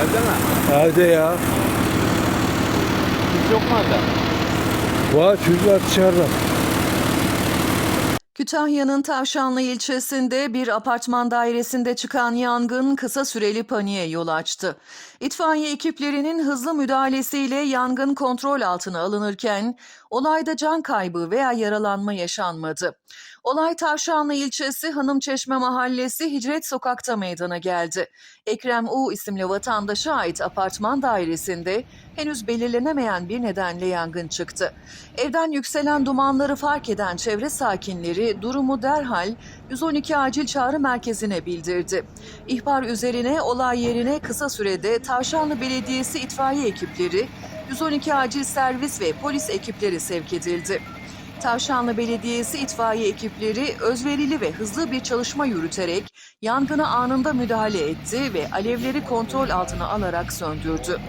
Evde mi? Evde ya. Hiç yok mu evde? Var çocuklar dışarıda. Kütahya'nın Tavşanlı ilçesinde bir apartman dairesinde çıkan yangın kısa süreli paniğe yol açtı. İtfaiye ekiplerinin hızlı müdahalesiyle yangın kontrol altına alınırken olayda can kaybı veya yaralanma yaşanmadı. Olay Tavşanlı ilçesi Hanımçeşme mahallesi Hicret Sokak'ta meydana geldi. Ekrem U isimli vatandaşa ait apartman dairesinde henüz belirlenemeyen bir nedenle yangın çıktı. Evden yükselen dumanları fark eden çevre sakinleri durumu derhal 112 acil çağrı merkezine bildirdi. İhbar üzerine olay yerine kısa sürede Tavşanlı Belediyesi itfaiye ekipleri, 112 acil servis ve polis ekipleri sevk edildi. Tavşanlı Belediyesi itfaiye ekipleri özverili ve hızlı bir çalışma yürüterek yangına anında müdahale etti ve alevleri kontrol altına alarak söndürdü.